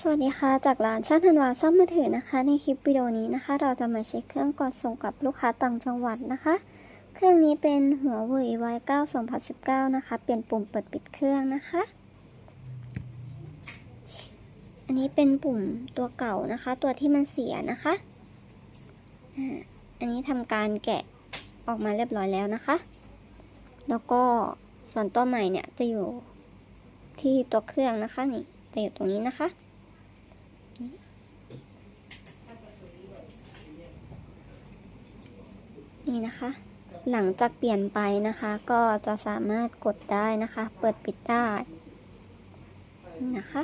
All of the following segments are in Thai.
สวัสดีค่ะ จากร้านช่างธันวาซ่อมมือถือนะคะ ในคลิปวิดีโอนี้นะคะ เราจะมาเช็คเครื่องก่อนส่งกับลูกค้าต่างจังหวัดนะคะ เครื่องนี้เป็นหัวเว่ย Y9 2019 นะคะ เปลี่ยนปุ่มเปิดปิดเครื่องนะคะ อันนี้เป็นปุ่มตัวเก่านะคะ ตัวที่มันเสียนะคะ อันนี้ทำการแกะออกมาเรียบร้อยแล้วนะคะ แล้วก็ส่วนตัวใหม่เนี่ยจะอยู่ที่ตัวเครื่องนะคะนี่จะอยู่ตรงนี้นะคะ นี่นะคะ หลังจากเปลี่ยนไปนะคะ ก็จะสามารถกดได้นะคะ เปิดปิดได้นะคะ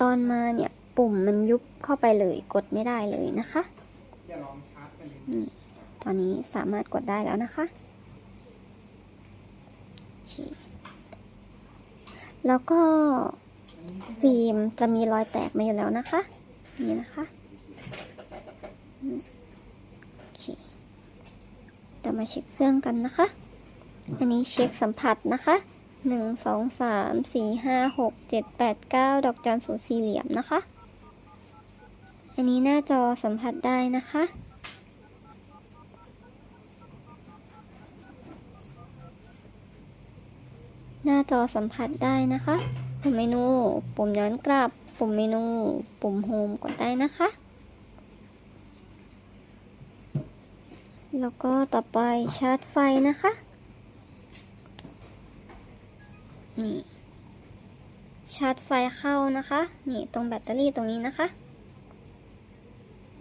ตอนมาเนี่ยปุ่มมันยุบเข้าไปเลยกดไม่ได้เลยนะคะนี่ตอนนี้สามารถกดได้แล้วนะคะ เค แล้วก็ฟิล์มจะมีรอยแตกมาอยู่แล้วนะคะ นี่นะคะโอเคจะมาเช็คเครื่องกันนะคะ อันนี้เช็คสัมผัสนะคะหนึ่งสองสามสี่ห้าหกเจ็ดแปดเก้าดอกจันศูนย์สี่เหลี่ยมนะคะ อันนี้หน้าจอสัมผัสได้นะคะ หน้าจอสัมผัสได้นะคะ ปุ่มเมนู ปุ่มย้อนกลับ ปุ่มเมนู ปุ่มโฮมกดได้นะคะ แล้วก็ต่อไปชาร์จไฟนะคะ นี่ ชาร์จไฟเข้านะคะ นี่ตรงแบตเตอรี่ตรงนี้นะคะ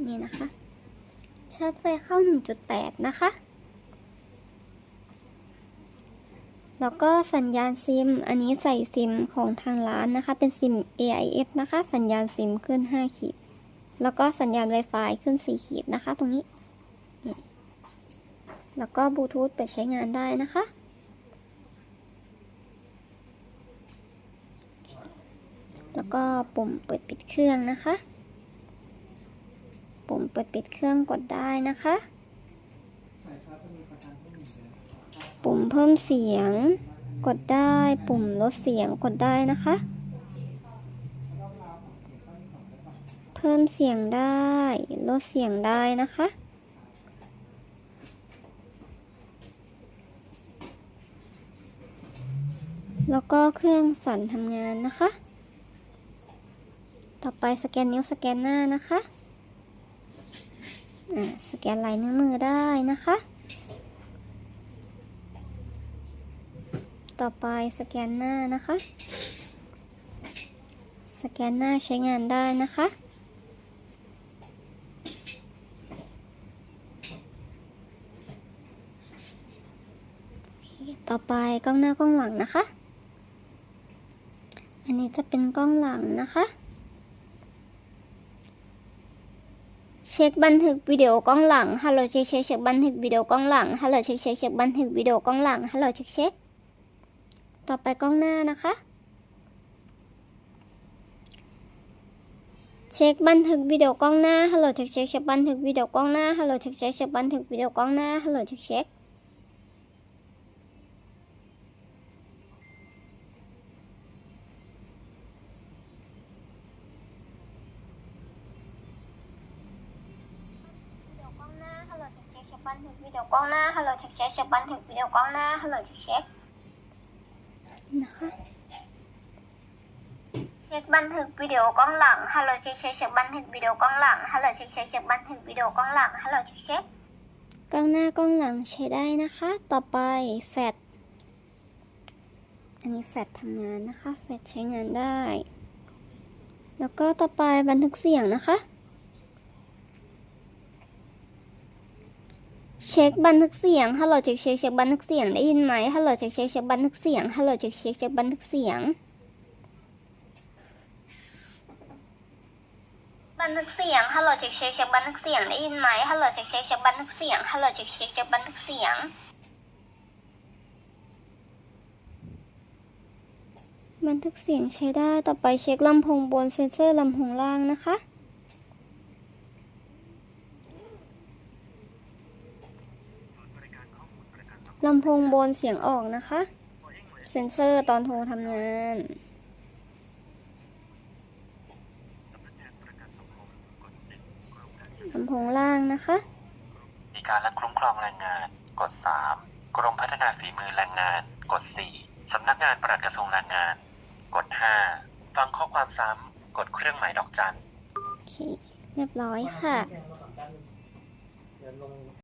นี่นะคะ ชาร์จไฟเข้า 1.8 นะคะ แล้วก็สัญญาณซิม อันนี้ใส่ซิมของทางร้านนะคะ เป็นซิม AIS นะคะ สัญญาณซิมขึ้น 5 ขีด แล้วก็สัญญาณ Wi-Fi ขึ้น 4 ขีดนะคะ ตรงนี้ แล้วก็บลูทูธเปิดใช้งานได้นะคะ แล้วก็ปุ่มเปิดปิดเครื่องนะคะ ปุ่มเปิดปิดเครื่องกดได้นะคะ ปุ่มเพิ่มเสียง กดได้ ปุ่มลดเสียงกดได้นะคะ เพิ่มเสียงได้ ลดเสียงได้นะคะแล้วก็เครื่องสั่นทำงานนะคะ ต่อไปสแกนนิ้วสแกนหน้านะคะ สแกนลายนิ้วมือได้นะคะ ต่อไปสแกนหน้านะคะ สแกนหน้าใช้งานได้นะคะต่อไปกล้องหน้ากล้องหลังนะคะ อันนี้จะเป็นกล้องหลังนะคะ เช็คบันทึกวิดีโอกล้องหลัง ฮัลโหลเช็คเช็คเช็คบันทึกวิดีโอกล้องหลัง ฮัลโหลเช็คเช็คเช็คบันทึกวิดีโอกล้องหลัง ฮัลโหลเช็คเช็ค ต่อไปกล้องหน้านะคะ เช็คบันทึกวิดีโอกล้องหน้าฮัลโหลเช็คเช็คเช็คบันทึกวิดีโอกล้องหน้าฮัลโหลเช็คเช็คเช็คบันทึกวิดีโอกล้องหน้าฮัลโหลเช็คเช็ควิดีโอกล้องหน้าฮัลโหลเช็คเช็คบันทึกวิดีโอกล้องหน้าฮัลโหลเช็คเช็คเช็คบันทึกวิดีโอกล้องหน้าฮัลโหลเช็คเช็ค นะคะ เช็คบันทึกวิดีโอกล้องหลัง ฮัลโหลเช็คเช็คเช็คบันทึกวิดีโอกล้องหลัง ฮัลโหลเช็คเช็คเช็คบันทึกวิดีโอกล้องหลัง ฮัลโหลเช็คเช็คกล้องหน้ากล้องหลังใช้ได้นะคะ ต่อไปแฟลชอันนี้แฟลชทำงานนะคะ แฟลชใช้งานได้ แล้วก็ต่อไปบันทึกเสียงนะคะ เช็คบันทึกเสียง ฮัลโหลเช็คเช็คเช็คบันทึกเสียงได้ยินไหมฮัลโหลเช็คเช็คเช็คบันทึกเสียง ฮัลโหลเช็คเช็คเช็คบันทึกเสียง บันทึกเสียง ฮัลโหลเช็คเช็คเช็คบันทึกเสียงได้ยินไหมฮัลโหลเช็คเช็คเช็คบันทึกเสียง ฮัลโหลเช็คเช็คเช็คบันทึกเสียงบันทึกเสียงใช้ได้ ต่อไปเช็คลำโพงบนเซ็นเซอร์ลำโพงล่างนะคะ บริการข้อมู ลประกันลำโพงบนเสียงออกนะคะ เซ็นเซอร์ตอนโทรทำงาน ลำโพงล่างนะคะ มีการและคุ้มครองแรงงาน กด 3 กรมพัฒนาฝีมือแรงงาน กด 4 สำนักงานปลัดกระทรวงแรงงาน กด 5 ฟังข้อความซ้ำ กดเครื่องหมายดอกจัน โอเค เรียบร้อยค่ะเดี๋ยวลง